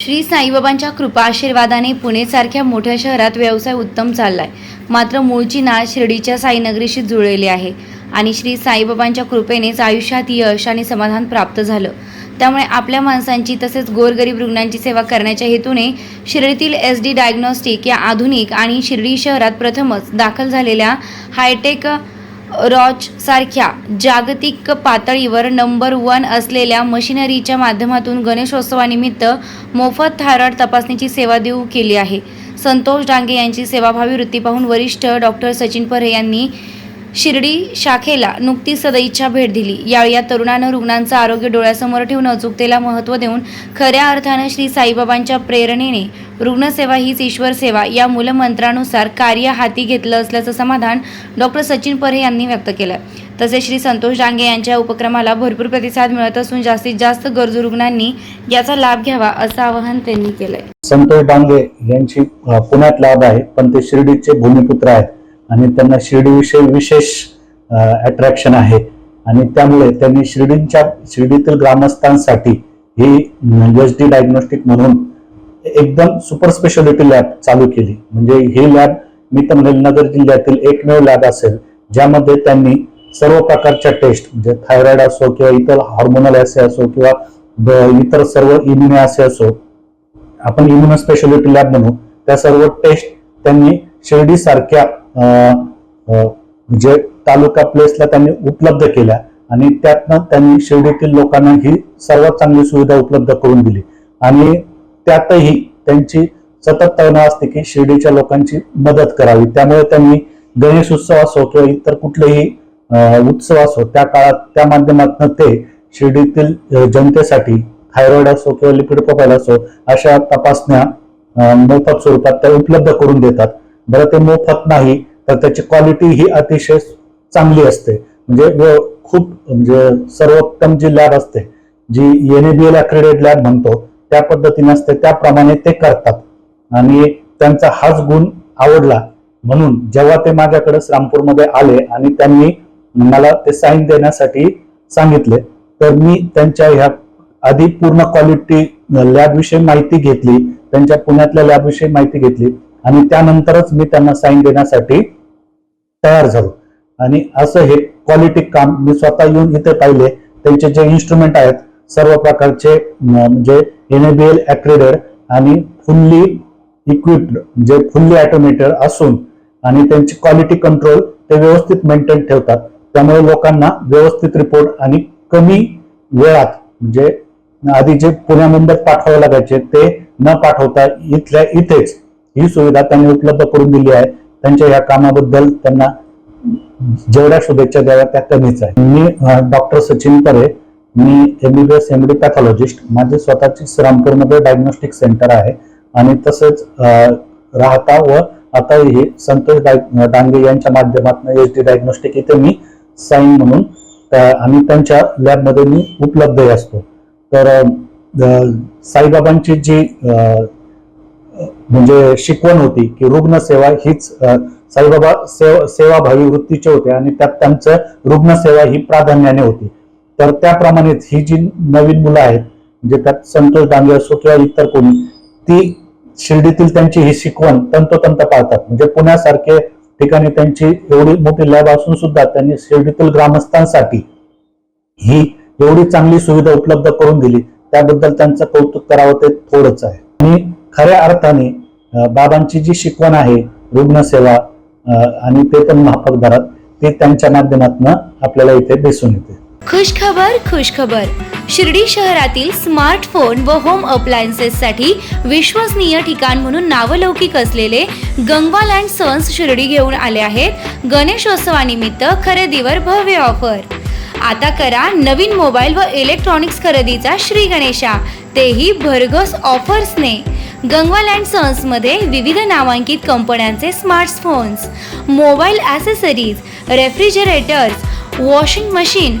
श्री साईबाबांच्या कृपा आशीर्वादाने पुणेसारख्या मोठ्या शहरात व्यवसाय उत्तम चाललाय. मात्र मूळची नाळ शिर्डीच्या साईनगरीशी जुळलेली आहे आणि श्री साईबाबांच्या कृपेनेच आयुष्यात यश आणि समाधान प्राप्त झालं. त्यामुळे आपल्या माणसांची तसेच गोरगरीब रुग्णांची सेवा करण्याच्या हेतूने शिर्डीतील एस डी डायग्नॉस्टिक या आधुनिक आणि शिर्डी शहरात प्रथमच दाखल झालेल्या हायटेक रॉच सारख्या जागतिक पातळीवर नंबर वन असलेल्या मशिनरीच्या माध्यमातून गणेशोत्सवानिमित्त मोफत थायरॉइड तपासणीची सेवा देऊ केली आहे. संतोष डांगे यांची सेवाभावी वृत्ती पाहून वरिष्ठ डॉक्टर सचिन परे यांनी शिर्डी शाखेला नुकतीच सदैच्छा भेट दिली. यावेळी या तरुणानं रुग्णांचं आरोग्य डोळ्यासमोर ठेवून अचूकतेला महत्त्व देऊन खऱ्या अर्थानं श्री साईबाबांच्या प्रेरणेने रुग्णसेवा हीच ईश्वर सेवा. या मूलमंत्रानुसार कार्य हाती घेतलं असल्याचं समाधान डॉक्टर सचिन परे यांनी व्यक्त केलं. तसेच श्री संतोष डांगे यांच्या उपक्रमाला भरपूर प्रतिसाद मिळत असून जास्तीत जास्त गरजू रुग्णांनी याचा लाभ घ्यावा असं आवाहन त्यांनी केलंय. संतोष डांगे यांची पुण्यात लाभ आहे पण ते शिर्डीचे भूमिपुत्र आहेत आणि त्यांना शिर्डीविषयी विशेष अट्रॅक्शन आहे. आणि त्यामुळे त्यांनी शिर्डींच्या शिर्डीतील ग्रामस्थांसाठी ही एच डी डायग्नोस्टिक म्हणून एकदम सुपर स्पेशालिटी लॅब चालू केली. म्हणजे ही लॅब मी तर नगर जिल्ह्यातील एकमेव लॅब असेल ज्यामध्ये त्यांनी सर्व प्रकारच्या टेस्ट म्हणजे थायरॉइड असो किंवा इतर हार्मोनल असे असो किंवा इतर सर्व इम्युन असे असो आपण इम्युनो स्पेशालिटी लॅब म्हणू त्या सर्व टेस्ट त्यांनी शिर्डी सारख्या म्हणजे तालुका प्लेसला त्यांनी उपलब्ध केल्या आणि त्यातनं त्यांनी शिर्डीतील लोकांना ही सर्वात चांगली सुविधा उपलब्ध करून दिली. आणि त्यातही त्यांची सतत तळमळ असते की शिर्डीच्या लोकांची मदत करावी. त्यामुळे त्यांनी गणेश उत्सव असो किंवा इतर कुठलेही उत्सव असो त्या काळात त्या माध्यमातून ते शिर्डीतील जनतेसाठी थायरॉइड असो किंवा लिपिड प्रोफाईल असो अशा तपासण्या मोफत स्वरूपात त्या उपलब्ध करून देतात. बरं ते मोफत नाही तर त्याची क्वालिटी ही अतिशय चांगली असते. म्हणजे खूप म्हणजे सर्वोत्तम जी लॅब असते जी N A B L accredited lab म्हणतो त्या पद्धतीने असते त्याप्रमाणे ते करतात. आणि त्यांचा हाच गुण आवडला म्हणून जेव्हा ते माझ्याकडे श्रामपूरमध्ये आले आणि त्यांनी मला ते साईन देण्यासाठी सांगितले तर मी त्यांच्या ह्या आधी पूर्ण क्वालिटी लॅब विषयी माहिती घेतली त्यांच्या पुण्यातल्या लॅब विषयी माहिती घेतली आणि त्यानंतरच मी त्यांना साईन देण्यासाठी तयार झालो. आणि असं हे क्वालिटी काम मी स्वतः येऊन इथे पाहिले त्यांचे जे इन्स्ट्रुमेंट आहेत सर्व प्रकारचे म्हणजे एनएबीएल अक्रेडेड आणि फुल्ली इक्विप्ड म्हणजे फुल्ली ऑटोमेटेड असून आणि त्यांची क्वालिटी कंट्रोल ते व्यवस्थित मेंटेन ठेवतात. त्यामुळे लोकांना व्यवस्थित रिपोर्ट आणि कमी वेळात म्हणजे आधी जे पुण्या मुंबईत पाठवावे लागायचे ते न पाठवता इथल्या इथेच ही सुविधा त्यांनी उपलब्ध करून दिली आहे. त्यांच्या या कामाबद्दल त्यांना जेवढ्या शुभेच्छा द्याव्या त्या कमीच आहे. मी डॉक्टर सचिन परे मी M B S M D pathologist माझे स्वतःचे श्रामपूरमध्ये डायग्नोस्टिक सेंटर आहे. आणि तसेच राहता व आता हे संतोष डाय- डांगे यांच्या माध्यमातून एच डी डायग्नोस्टिक इथे मी साईन म्हणून आणि त्यांच्या लॅबमध्ये मी उपलब्धही असतो. तर साईबाबांची जी म्हणजे शिकवण होती की रुग्णसेवा हीच साईबाबा सेवा सेवाभावी वृत्तीचे होते आणि त्यात त्यांचं रुग्णसेवा ही प्राधान्याने होती. तर त्याप्रमाणेच ही जी नवीन मुलं आहेत म्हणजे त्यात संतोष डांगे असो किंवा इतर कोणी ती शिर्डीतील त्यांची ही शिकवण तंतोतंत पाळतात. म्हणजे पुण्यासारखे ठिकाणी त्यांची एवढी मोठी लॅब असून सुद्धा त्यांनी शिर्डीतील ग्रामस्थांसाठी ही एवढी चांगली सुविधा उपलब्ध करून दिली. त्याबद्दल त्यांचं कौतुक करावं ते थोडंच आहे. आणि खऱ्या अर्थाने बाबांची जी शिकवण आहे रुग्णसेवा अं, आणि ते पण माफक दरात ते त्यांच्या माध्यमातून आपल्याला इथे दिसून येते. खुशखबर खुशखबर. शिर्डी शहरातील स्मार्टफोन व होम अप्लायन्सेससाठी विश्वसनीय ठिकाण म्हणून नावलौकिक असलेले गंगवाल अँड सन्स शिर्डी घेऊन आले आहेत. गणेशोत्सवानिमित्त खरेदीवर भव्य ऑफर. आता करा नवीन मोबाईल व इलेक्ट्रॉनिक्स खरेदीचा श्री गणेशा. तेही भरघोस ऑफर्सने. गंगवाल अँड सन्समध्ये विविध नामांकित कंपन्यांचे smartphones mobile accessories refrigerators washing machine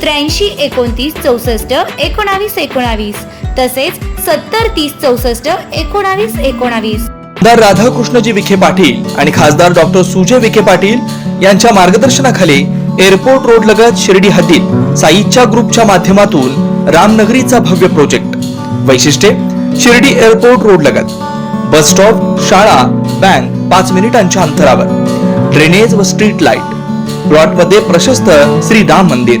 त्र्याऐंशी एकोणतीस चौसष्ट एकोणावीस एकोणावीस. तसेच सत्तर तीस चौसष्ट एकोणावीस एकोणावीस. आमदार राधाकृष्णजी विखे पाटील आणि खासदार डॉक्टर सुजय विखे पाटील यांच्या मार्गदर्शनाखाली एअरपोर्ट रोड लगत शिर्डी हद्दीत साईच्या ग्रुपच्या माध्यमातून रामनगरीचा भव्य प्रोजेक्ट. वैशिष्ट्ये शिर्डी एअरपोर्ट रोड लगत. बस स्टॉप शाळा बँक पाच मिनिटांच्या अंतरावर. ड्रेनेज व स्ट्रीट लाइट. प्लॉटमध्ये प्रशस्त श्री राम मंदिर.